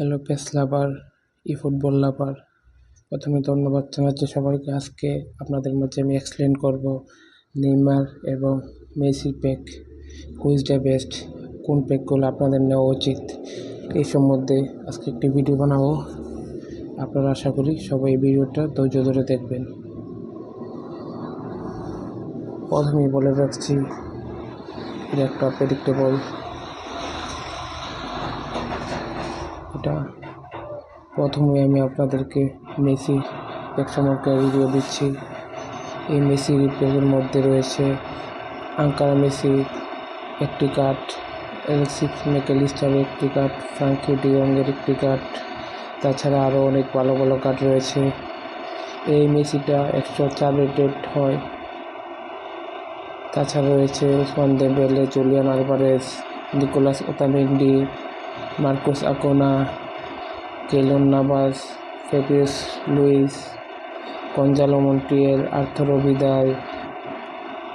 Hello PES lover eFootball lover. প্রথমে ধন্যবাদ জানাচ্ছি সবাইকে। আজকে আপনাদের মাঝে আমি এক্সপ্লেন করব নেইমার এবং মেসির প্যাক হুইজ দ্য বেস্ট কোন প্যাকগুলো আপনাদের নেওয়া উচিত। এই সম্বন্ধে আজকে একটি ভিডিও বানাবো। আপনারা আশা করি সবাই এই ভিডিওটা ধৈর্য ধরে দেখবেন। প্রথমেই বলে রাখছি এটা একটা প্রেডিক্টেবল এটা প্রথমে আমি আপনাদেরকে মেসি এক সম্পর্কে রিভিউ দিচ্ছি। এই মেসি রিভিউর মধ্যে রয়েছে আঙ্কারা মেসি, একটি কার্ড এলসিক্স মেকেলিস্টারের একটি কার্ড ফ্রাঙ্কি ডিয়ংয়ের একটি কার্ড তাছাড়া আরও অনেক ভালো ভালো কার্ড রয়েছে। এই মেসিটা একশো চার রেটেড হয়। তাছাড়া রয়েছে Ousmane Dembele Julian Alvarez Nicolas Otamendi, Marcos Acuna Keylor Navas Fabian Ruiz, Gonzalo Montiel Arturo Vidal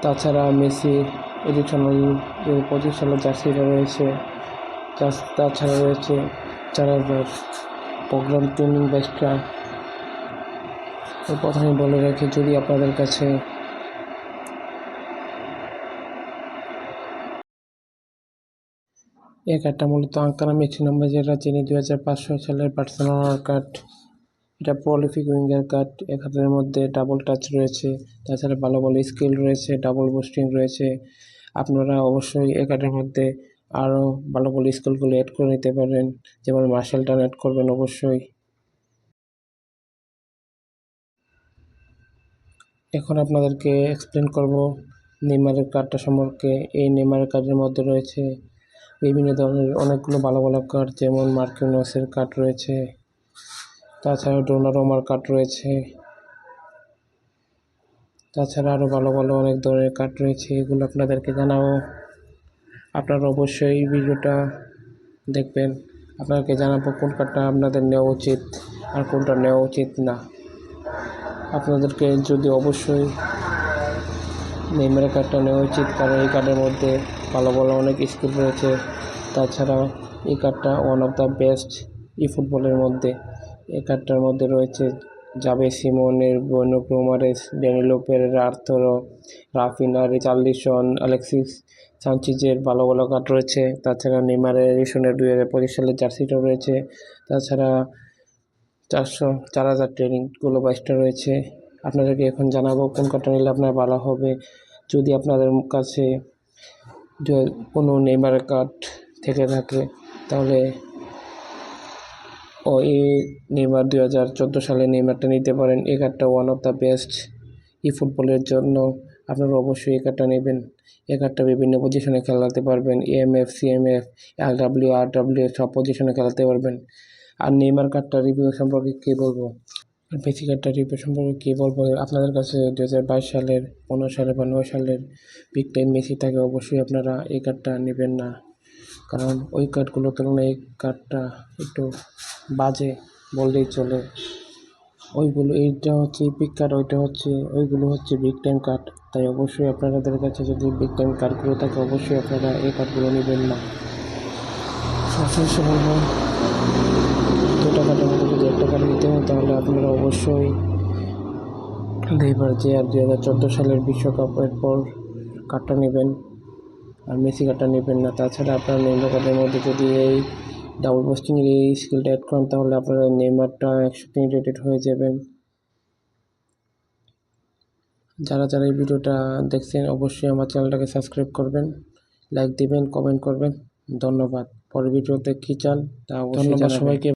তাছাড়া মেসি এডিশনাল পঁচিশ সালের জার্সিটা রয়েছে। তাছ- তাছাড়া রয়েছে চার হাজার প্রোগ্রাম ট্রেনিং ব্যাচটা প্রথমে বলে রাখি, যদি আপনাদের কাছে এই কার্ডটা মূলত আঙ্কারা মেসি নাম্বার যেটা যিনি দুই হাজার পাঁচশো সালের বার্সেলোনার কার্ড এটা প্রলিফিক উইঙ্গার কার্ড এক হাতের মধ্যে ডাবল টাচ রয়েছে। তাছাড়া ভালো ভালো স্কিল রয়েছে ডাবল বুস্টিং রয়েছে। আপনারা অবশ্যই এই কার্ডের মধ্যে আরও ভালো ভালো স্কিলগুলো অ্যাড করে নিতে পারেন। যেমন মার্শাল টান অ্যাড করবেন অবশ্যই। এখন আপনাদেরকে এক্সপ্লেন করব নেমারের কার্ডটা সম্পর্কে। এই নেমারের কার্ডের মধ্যে রয়েছে বিভিন্ন ধরনের অনেকগুলো ভালো ভালো কার্ড যেমন মার্কিনোসের কার্ড রয়েছে। তাছাড়া ডোনারোমার কার্ড রয়েছে। তাছাড়া আরও ভালো ভালো অনেক ধরনের কার্ড রয়েছে, এগুলো আপনাদেরকে জানাব। আপনারা অবশ্যই ভিডিওটা দেখবেন। আপনাদেরকে জানাব কোন কার্ডটা আপনাদের নেওয়া উচিত আর কোনটা নেওয়া উচিত না। আপনাদেরকে যদি অবশ্যই নেইমারের কার্ডটা নেওয়া উচিত, কারণ এই কার্ডের মধ্যে ভালো ভালো অনেক স্কিল রয়েছে। তাছাড়া এই কার্ডটা ওয়ান অফ দ্য বেস্ট ই ফুটবলের মধ্যে। এই কার্ডটার মধ্যে রয়েছে জাবে সিমনের বনো ক্রোমারেস Danilo Pereira Arthur Raphinha Richarlison Alexis সানচিজের ভালো ভালো কার্ড রয়েছে। তাছাড়া নেইমারের রিসনের দুই হাজার পঁচিশ সালের জার্সিটাও রয়েছে। তাছাড়া চারশো, চার হাজার ট্রেনিংগুলো বাইশটা রয়েছে। আপনাদেরকে এখন জানাব কোন কার্ডটা নিলে আপনার ভালো হবে। যদি আপনাদের কাছে কোনো নেইমারের কার্ড থেকে থাকে, তাহলে ও এই নেইমার দুই হাজার চোদ্দ সালে নেইমারটা নিতে পারেন। এই কার্ডটা ওয়ান অফ দ্য বেস্ট ই ফুটবলের জন্য। আপনারা অবশ্যই এই কার্ডটা নেবেন। এই কার্ডটা বিভিন্ন পজিশনে খেলাতে পারবেন। AMF CMF L W R W সব পজিশনে খেলাতে পারবেন। আর নেইমার কার্ডটা রিভিউ সম্পর্কে কী বলব? আর বেসিক কার্ডটা রিভিউ সম্পর্কে কী বলব? আপনাদের কাছে দু হাজার বাইশ সালের, পনেরো সালের বা নয় সালের বিগ টাইম মেসি থাকে, অবশ্যই আপনারা এই কার্ডটা নেবেন না। কারণ ওই কার্ডগুলোর তুলনায় এই কার্ডটা একটু বাজে বললেই চলে। ওইগুলো, এইটা হচ্ছে পিক কার্ড ওইটা হচ্ছে, ওইগুলো হচ্ছে বিগ টাইম কার্ড তাই অবশ্যই আপনাদের কাছে যদি বিগ টাইম কার্ডগুলো থাকে, অবশ্যই আপনারা এই কার্ডগুলো নেবেন না। সবশেষে মধ্যে যদি একটা কার্ড নিতে হয় তাহলে আপনারা অবশ্যই নেইমার যে আর দুই হাজার চোদ্দ সালের বিশ্বকাপের পর কার্ডটা নেবেন আর মেসি কার্ডটা নেবেন না তাছাড়া আপনার নেইমার কার্ডের মধ্যে যদি এই ডাবল পোস্টিংয়ের এই স্কিলটা অ্যাড করেন তাহলে আপনারা নেইমারটা একশো তিন রেটেড হয়ে যাবেন যারা যারা এই ভিডিওটা দেখছেন অবশ্যই আমার চ্যানেলটাকে সাবস্ক্রাইব করবেন লাইক দিবেন কমেন্ট করবেন। ধন্যবাদ। পরের ভিডিওতে কী চান তা অবশ্যই ধন্যবাদ সবাইকে।